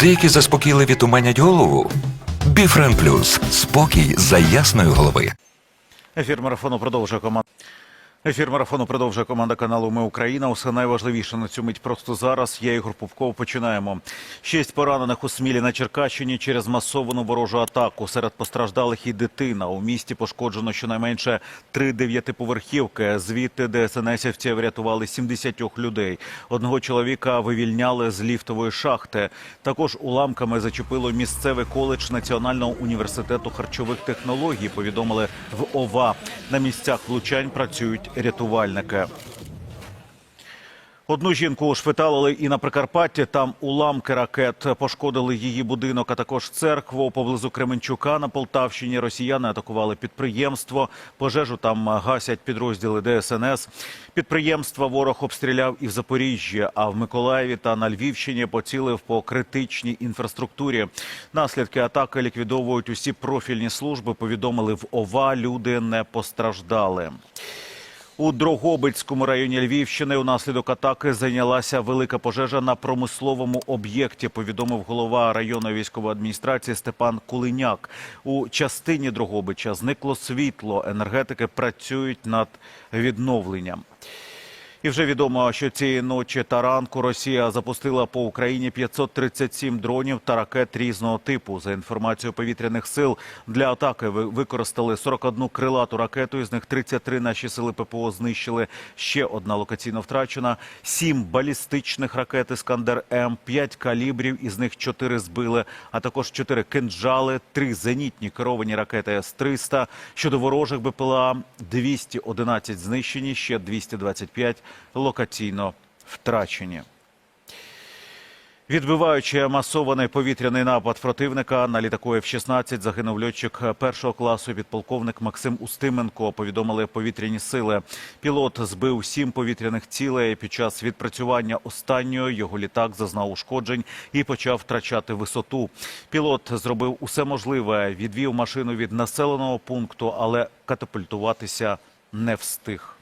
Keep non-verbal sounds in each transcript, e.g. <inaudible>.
Деякі заспокійливі туманять голову. Біфрен Плюс спокій за ясної голови. Ефір марафону продовжує команда. Ефір марафону продовжує команда каналу Ми Україна. Усе найважливіше на цю мить просто зараз. Я Ігор Попков. Починаємо. Шість поранених у Смілі на Черкащині через масовану ворожу атаку. Серед постраждалих і дитина. У місті пошкоджено щонайменше три дев'ятиповерхівки. Звідти ДСНСівці врятували 70 людей. Одного чоловіка вивільняли з ліфтової шахти. Також уламками зачепило місцевий коледж Національного університету харчових технологій. Повідомили в ОВА. На місцях влучань працюють рятувальники. Одну жінку ушпиталили і на Прикарпатті. Там уламки ракет пошкодили її будинок, а також церкву. Поблизу Кременчука на Полтавщині росіяни атакували підприємство. Пожежу там гасять підрозділи ДСНС. Підприємства ворог обстріляв і в Запоріжжі, а в Миколаєві та на Львівщині поцілив по критичній інфраструктурі. Наслідки атаки ліквідовують усі профільні служби. Повідомили в ОВА. Люди не постраждали. У Дрогобицькому районі Львівщини унаслідок атаки зайнялася велика пожежа на промисловому об'єкті. Повідомив голова районної військової адміністрації Степан Кулиняк. У частині Дрогобича зникло світло. Енергетики працюють над відновленням. І вже відомо, що цієї ночі та ранку Росія запустила по Україні 537 дронів та ракет різного типу. За інформацією повітряних сил для атаки ви- використали 41 крилату ракету. Із них 33 наші сили ППО знищили. Ще одна локаційно втрачена. Сім балістичних ракет Іскандер М, 5 калібрів, із них 4 збили, а також 4 кинджали, 3 зенітні керовані ракети С-300. Щодо ворожих БПЛА 211 знищені, ще 225 локаційно втрачені. Відбиваючи масований повітряний напад противника на літаку F-16 загинув льотчик першого класу підполковник Максим Устименко. Повідомили повітряні сили. Пілот збив сім повітряних цілей. Під час відпрацювання останньої його літак зазнав ушкоджень і почав втрачати висоту. Пілот зробив усе можливе, відвів машину від населеного пункту, але катапультуватися не встиг.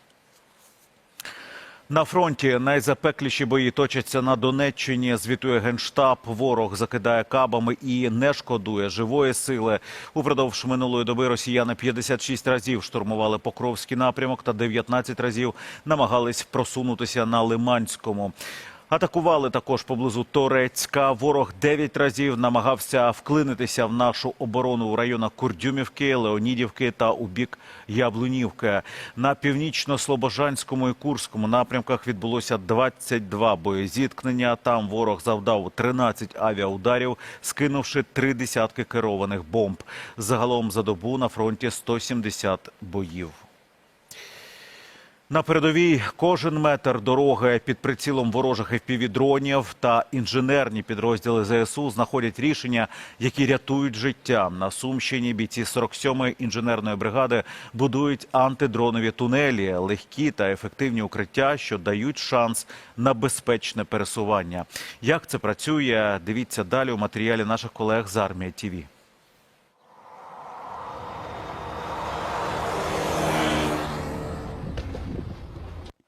На фронті найзапекліші бої точаться на Донеччині. Звітує генштаб. Ворог закидає кабами і не шкодує живої сили. Упродовж минулої доби росіяни 56 разів штурмували Покровський напрямок та 19 разів намагались просунутися на Лиманському. Атакували також поблизу Торецька. Ворог 9 разів намагався вклинитися в нашу оборону в районах Курдюмівки, Леонідівки та у бік Яблунівки. На північно-слобожанському і Курському напрямках відбулося 22 боєзіткнення. Там ворог завдав 13 авіаударів, скинувши три десятки керованих бомб. Загалом за добу на фронті 170 боїв. На передовій кожен метр дороги під прицілом ворожих FPV-дронів та інженерні підрозділи ЗСУ знаходять рішення, які рятують життя. На Сумщині бійці 47-ї інженерної бригади будують антидронові тунелі, легкі та ефективні укриття, що дають шанс на безпечне пересування. Як це працює? Дивіться далі у матеріалі наших колег з армії ТІВІ.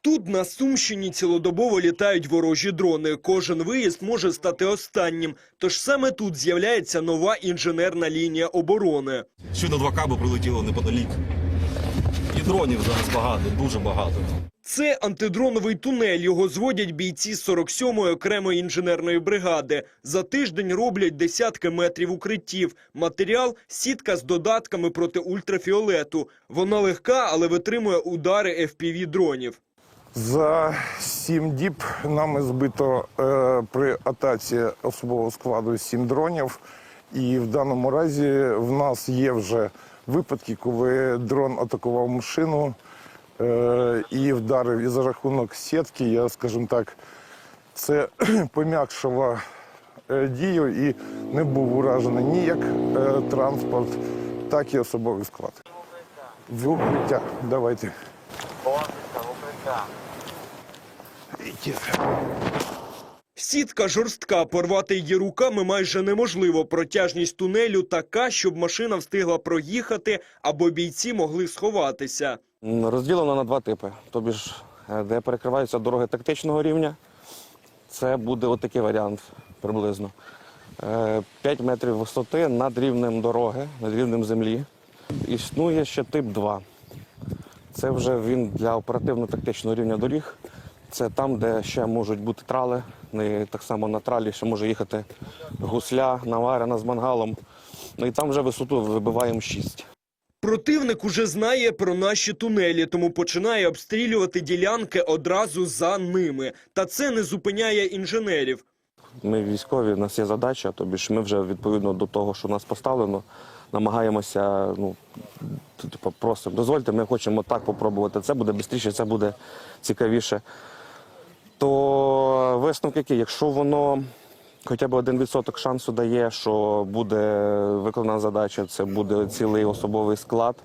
Тут на Сумщині цілодобово літають ворожі дрони. Кожен виїзд може стати останнім. Тож саме тут з'являється нова інженерна лінія оборони. Щойно два каби прилетіло неподалік. І дронів зараз багато, дуже багато. Це антидроновий тунель. Його зводять бійці 47-ї окремої інженерної бригади. За тиждень роблять десятки метрів укриттів. Матеріал сітка з додатками проти ультрафіолету. Вона легка, але витримує удари FPV дронів. За сім діб нами збито е, при атаці особового складу сім дронів. І в даному разі в нас є вже випадки, коли дрон атакував машину е, і вдарив. І за рахунок сітки, я скажімо так, це <clears throat> пом'якшило е, дію і не був уражений ні як е, транспорт, так і особовий склад. В укриття. Давайте. Сітка жорстка, порвати її руками майже неможливо. Протяжність тунелю така, щоб машина встигла проїхати або бійці могли сховатися. Розділено на два типи. Тобі ж, е, де перекриваються дороги тактичного рівня, це буде отакий варіант приблизно. Е, 5 метрів висоти над рівнем дороги, над рівнем землі. Існує ще тип 2. Це вже він для оперативно-тактичного рівня доріг. Це там, де ще можуть бути трали. Не так само на тралі ще може їхати гусля, наварена з мангалом. Ну і там вже висоту вибиваємо 6. Противник уже знає про наші тунелі, тому починає обстрілювати ділянки одразу за ними. Та це не зупиняє інженерів. Ми військові, у нас є задача, тобі ж ми вже відповідно до того, що нас поставлено, намагаємося, ну, типу, просимо, дозвольте, ми хочемо так попробувати. Це буде швидше, це буде цікавіше. То висновок який, якщо воно хоча б один відсоток шансу дає, що буде виконана задача, це буде цілий особовий склад,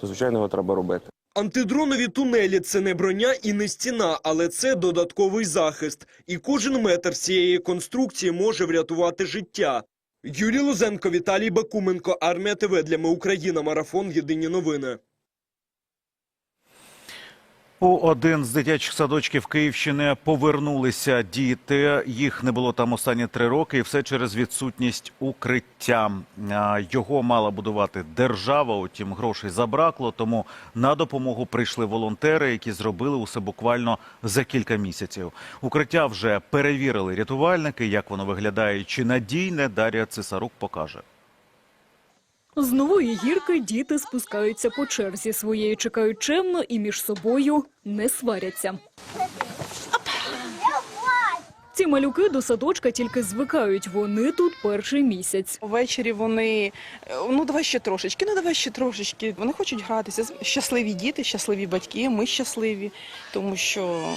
то звичайно його треба робити. Антидронові тунелі – це не броня і не стіна, але це додатковий захист. І кожен метр цієї конструкції може врятувати життя. Юрій Лузенко, Віталій Бакуменко, Армія ТВ для Ми Україна, Марафон, Єдині новини. У один з дитячих садочків Київщини повернулися діти. Їх не було там останні три роки, і все через відсутність укриття. Його мала будувати держава. Утім, грошей забракло. Тому на допомогу прийшли волонтери, які зробили усе буквально за кілька місяців. Укриття вже перевірили рятувальники. Як воно виглядає, чи надійне Дар'я Цесарук покаже. З нової гірки діти спускаються по черзі. Своєї чекають чемно і між собою не сваряться. Ці малюки до садочка тільки звикають. Вони тут перший місяць. Ввечері вони е, ну давай ще трошечки, ну давай ще трошечки. Вони хочуть гратися. Щасливі діти, щасливі батьки. Ми щасливі, тому що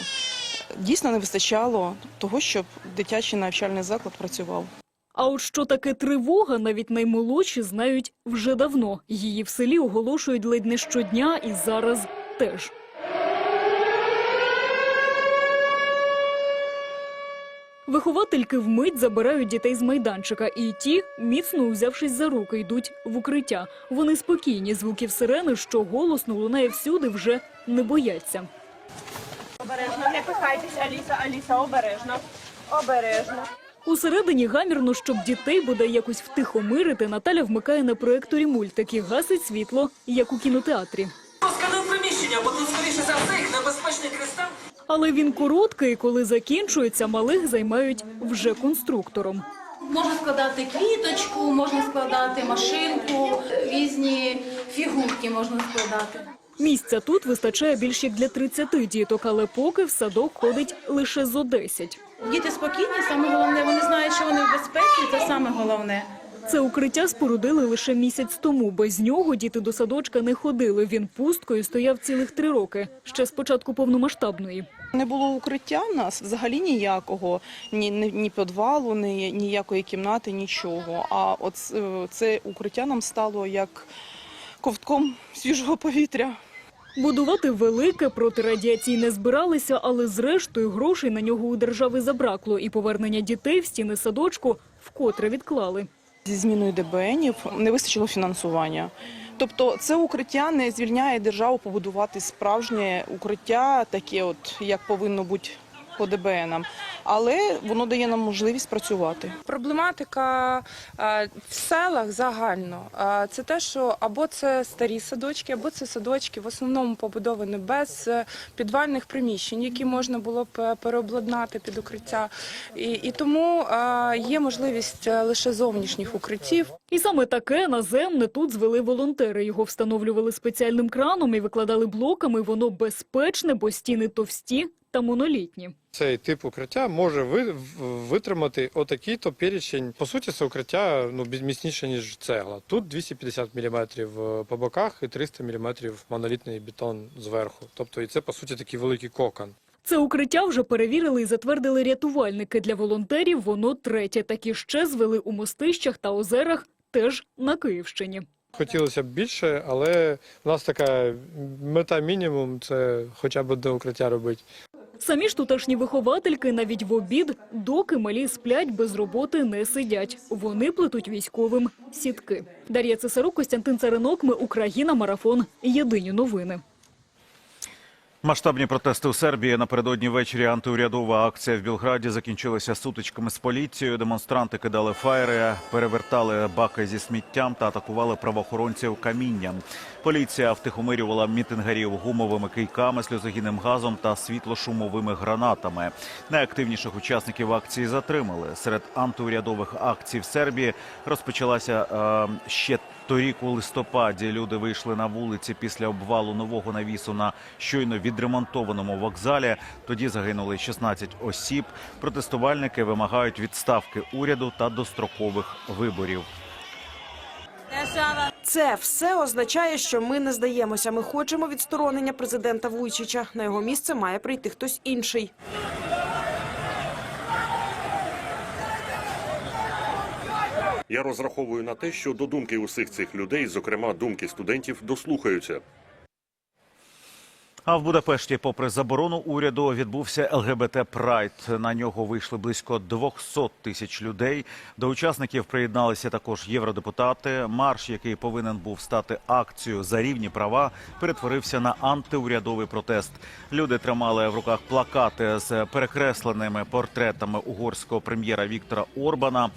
дійсно не вистачало того, щоб дитячий навчальний заклад працював. А от що таке тривога, навіть наймолодші знають вже давно. Її в селі оголошують ледь не щодня і зараз теж. Виховательки вмить забирають дітей з майданчика, і ті, міцно узявшись за руки, йдуть в укриття. Вони спокійні, звуків сирени, що голосно лунає всюди, вже не бояться. Обережно, не пихайтесь, Аліса, Аліса, обережно, обережно. Усередині гамірно, щоб дітей бодай якось втихомирити, Наталя вмикає на проекторі мультики, гасить світло, як у кінотеатрі. Скануй приміщення, бо тут, скоріше за все, їх небезпечний кристал. Але він короткий, коли закінчується, малих займають вже конструктором. Можна складати квіточку, можна складати машинку, різні фігурки можна складати. Місця тут вистачає більш як для 30 діток, але поки в садок ходить лише зо 10. Діти спокійні, саме головне, вони знають, що вони в безпеці, це саме головне. Це укриття спорудили лише місяць тому. Без нього діти до садочка не ходили. Він пусткою стояв цілих три роки, ще з початку повномасштабної. Не було укриття в нас взагалі ніякого, ні, ні, ні підвалу, ні ніякої кімнати, нічого. А от е, це укриття нам стало як ковтком свіжого повітря. Будувати велике протирадіаційне збиралися, але зрештою грошей на нього у держави забракло, і повернення дітей в стіни садочку вкотре відклали. Зі зміною ДБНів не вистачило фінансування. Тобто це укриття не звільняє державу побудувати справжнє укриття, таке, от як повинно бути по ДБНам, але воно дає нам можливість працювати. Проблематика е, в селах загально е, це те, що або це старі садочки, або це садочки в основному побудовані без е, підвальних приміщень, які можна було б переобладнати під укриття. І, і тому є можливість лише зовнішніх укриттів. І саме таке наземне тут звели волонтери. Його встановлювали спеціальним краном і викладали блоками. Воно безпечне, бо стіни товсті та монолітні. Цей тип укриття може витримати отакий-то перечень. По суті, це укриття ну, міцніше, ніж цегла. Тут 250 мм по боках і 300 мм монолітний бетон зверху. Тобто, і це, по суті, такий великий кокон. Це укриття вже перевірили і затвердили рятувальники. Для волонтерів воно третє. Такі ще звели у мостищах та озерах, теж на Київщині. Хотілося б більше, але в нас така мета мінімум це хоча б одне укриття робити. Самі ж тутешні виховательки навіть в обід, доки малі сплять, без роботи не сидять. Вони плетуть військовим сітки. Дар'я Цесарук, Костянтин Царинок, Ми Україна, Марафон. Єдині новини. Масштабні протести у Сербії напередодні ввечері антиурядова акція в Білграді закінчилася сутичками з поліцією. Демонстранти кидали фаєри, перевертали баки зі сміттям та атакували правоохоронців камінням. Поліція втихомирювала мітингарів гумовими кийками, сльозогінним газом та світлошумовими гранатами. Найактивніших учасників акції затримали. Серед антиурядових акцій в Сербії розпочалася е, ще Торік у листопаді люди вийшли на вулиці після обвалу нового навісу на щойно відремонтованому вокзалі. Тоді загинули 16 осіб. Протестувальники вимагають відставки уряду та дострокових виборів. Це все означає, що ми не здаємося. Ми хочемо відсторонення президента Вуйчича. На його місце має прийти хтось інший. Я розраховую на те, що до думки усіх цих людей, зокрема думки студентів, дослухаються. А в Будапешті, попри заборону уряду, відбувся ЛГБТ Прайд. На нього вийшли близько 200 тисяч людей. До учасників приєдналися також євродепутати. Марш, який повинен був стати акцією за рівні права, перетворився на антиурядовий протест. Люди тримали в руках плакати з перекресленими портретами угорського прем'єра Віктора Орбана.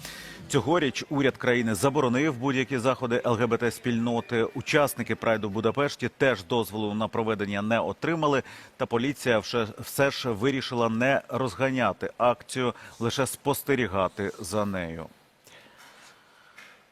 Цьогоріч уряд країни заборонив будь-які заходи ЛГБТ спільноти. Учасники прайду в Будапешті теж дозволу на проведення не отримали. Та поліція все, ж вирішила не розганяти акцію, лише спостерігати за нею.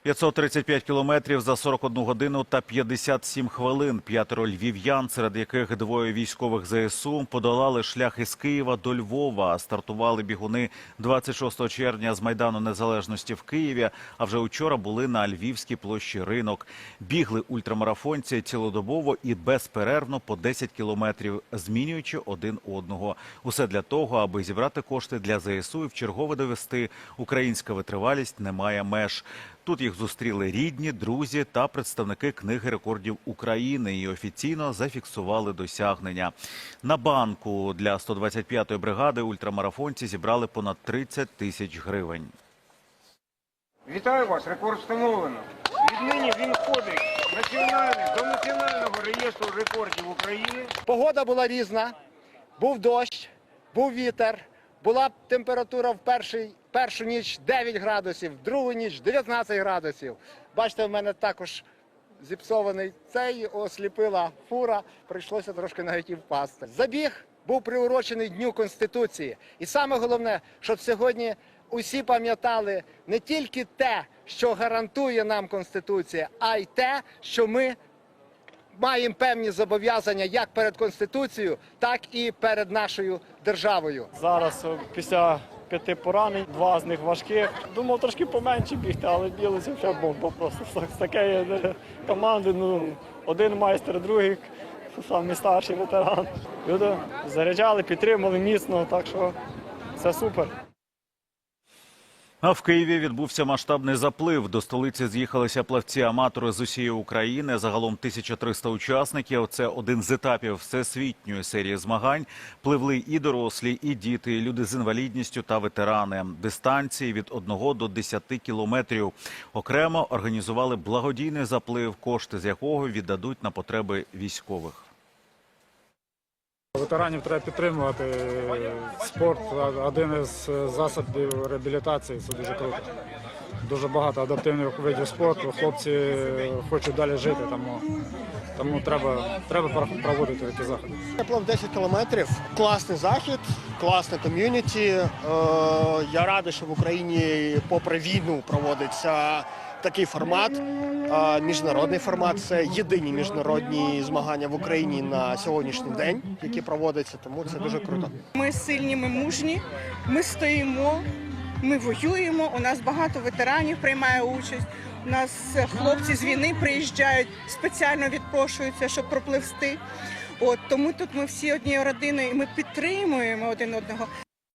535 кілометрів за 41 годину та 57 хвилин. П'ятеро львів'ян, серед яких двоє військових ЗСУ, подолали шлях із Києва до Львова. Стартували бігуни 26 червня з Майдану Незалежності в Києві, а вже учора були на Львівській площі Ринок. Бігли ультрамарафонці цілодобово і безперервно по 10 кілометрів, змінюючи один одного. Усе для того, аби зібрати кошти для ЗСУ і вчергове довести, українська витривалість не має меж. Тут їх зустріли рідні, друзі та представники книги рекордів України і офіційно зафіксували досягнення. На банку для 125-ї бригади ультрамарафонці зібрали понад 30 тисяч гривень. Вітаю вас, рекорд встановлено. Віднині він входить національний, до національного реєстру рекордів України. Погода була різна. Був дощ, був вітер, була температура в перший, першу ніч 9 градусів, в другу ніч 19 градусів. Бачите, в мене також зіпсований цей, осліпила фура, прийшлося трошки навіть і впасти. Забіг був приурочений Дню Конституції. І саме головне, щоб сьогодні усі пам'ятали не тільки те, що гарантує нам Конституція, а й те, що ми маємо певні зобов'язання як перед Конституцією, так і перед нашою державою. Зараз е, після п'яти поранень, два з них важких. Думав трошки поменше бігти, але білося вже бомба просто з такої е, команди. Ну, один майстер, другий, самий старший ветеран. Люди заряджали, підтримали міцно, так що все супер. А в Києві відбувся масштабний заплив. До столиці з'їхалися плавці-аматори з усієї України. Загалом 1300 учасників. Це один з етапів всесвітньої серії змагань. Пливли і дорослі, і діти, і люди з інвалідністю та ветерани. Дистанції від 1 до 10 кілометрів. Окремо організували благодійний заплив, кошти з якого віддадуть на потреби військових. Ветеранів треба підтримувати. Спорт один із засобів реабілітації. Це дуже круто. Дуже багато адаптивних видів спорту. Хлопці хочуть далі жити, тому, тому треба, треба проводити такі заходи. Я плав 10 кілометрів. Класний захід, класне ком'юніті. Е, Я радий, що в Україні, попри війну, проводиться такий формат. Міжнародний формат це єдині міжнародні змагання в Україні на сьогоднішній день, які проводяться. Тому це дуже круто. Ми сильні, ми мужні, ми стоїмо, ми воюємо. У нас багато ветеранів приймає участь. У нас хлопці з війни приїжджають, спеціально відпрошуються, щоб пропливсти. От тому тут ми всі однією родиною, і ми підтримуємо один одного.